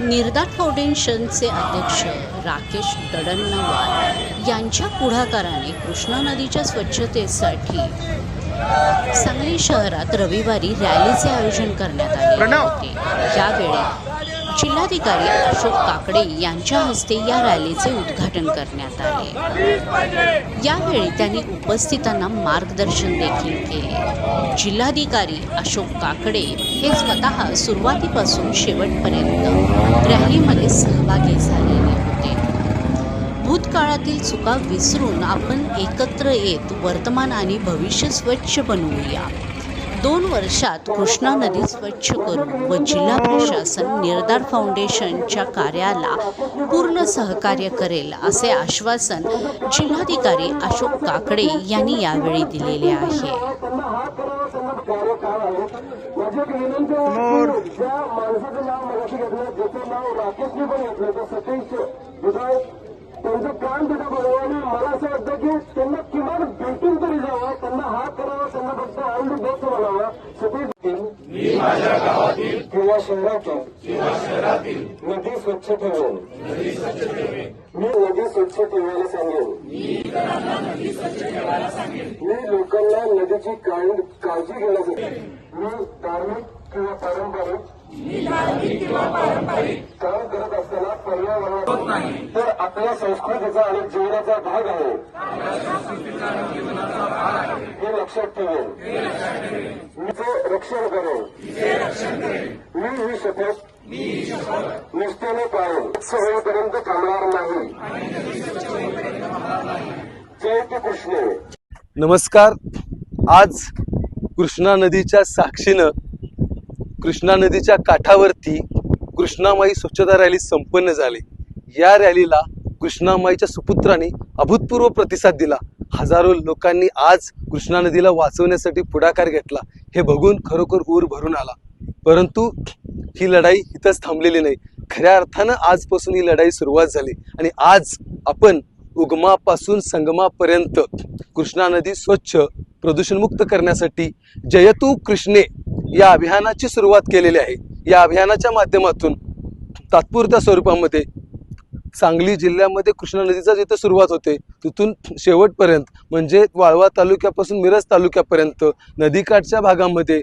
निर्दाट फाउंडेशनचे अध्यक्ष राकेश दडणवार यांच्या पुढाकाराने कृष्णा नदीच्या स्वच्छतेसाठी सांगली शहरात रविवारी रॅलीचे आयोजन करण्यात आले होते. यावेळी जिल्हाधिकारी अशोक काकडे यांच्या हस्ते या रॅलीचे उद्घाटन करण्यात आले. यावेळी त्यांनी उपस्थितांना मार्गदर्शन देखील केले. जिल्हाधिकारी अशोक काकडे हे स्वतः सुरुवातीपासून शेवटपर्यंत रॅलीमध्ये सहभागी झालेले होते. भूतकाळातील चुका विसरून आपण एकत्र येत वर्तमान आणि भविष्य स्वच्छ बनवूया. दोन वर्षात कृष्णा नदी स्वच्छ करू व जिल्हा प्रशासन निर्धार फाउंडेशनच्या कार्याला पूर्ण सहकार्य करेल असे आश्वासन जिल्हाधिकारी अशोक काकडे यांनी यावेळी दिलेले आहे. म्हणावं सतीश किंवा शहरातील नदी स्वच्छ ठेवेल मी नदी स्वच्छ ठेवायला सांगेन. मी लोकांना नदीची काळजी घेण्यासाठी मी धार्मिक किंवा पारंपरिक करत असताना पर्यावरण तर आपल्या संस्कृतीचा आणि जीवनाचा भाग आहे. हे लक्षात ठेवेल मी ते रक्षण करेल मी ही शपथ निष्ठेने पाळेन. होईपर्यंत थांबणार नाही. जय कृष्ण. नमस्कार. आज कृष्णा नदीच्या साक्षीनं कृष्णा नदीच्या काठावरती कृष्णामाई स्वच्छता रॅली संपन्न झाली. या रॅलीला कृष्णामाईच्या सुपुत्रांनी अभूतपूर्व प्रतिसाद दिला. हजारो लोकांनी आज कृष्णा नदीला वाचवण्यासाठी पुढाकार घेतला. हे बघून खरोखर ऊर भरून आला. परंतु ही लढाई इथंच थांबलेली नाही. खऱ्या अर्थानं आजपासून ही लढाई सुरुवात झाली आणि आज आपण उगमापासून संगमापर्यंत कृष्णा नदी स्वच्छ प्रदूषणमुक्त करण्यासाठी जयतू कृष्णे या अभियानाची सुरुवात केलेली आहे. या अभियानाच्या माध्यमातून तात्पुरत्या स्वरूपामध्ये सांगली जिल्ह्यामध्ये कृष्णा नदीचा जिथं सुरुवात होते तिथून शेवटपर्यंत म्हणजे वाळवा तालुक्यापासून मिरज तालुक्यापर्यंत नदीकाठच्या भागामध्ये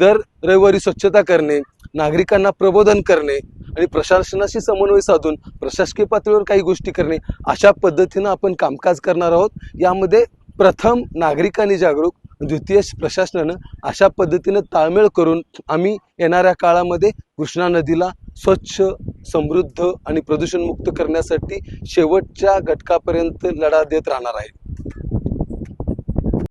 दर रविवारी स्वच्छता करणे नागरिकांना प्रबोधन करणे आणि प्रशासनाशी समन्वय साधून प्रशासकीय पातळीवर काही गोष्टी करणे अशा पद्धतीनं आपण कामकाज करणार आहोत. यामध्ये प्रथम नागरिकांनी जागरूक द्वितीय प्रशासनानं अशा पद्धतीनं ताळमेळ करून आम्ही येणाऱ्या काळामध्ये कृष्णा नदीला स्वच्छ समृद्ध आणि प्रदूषणमुक्त करण्यासाठी शेवटच्या घटकापर्यंत लढा देत राहणार आहे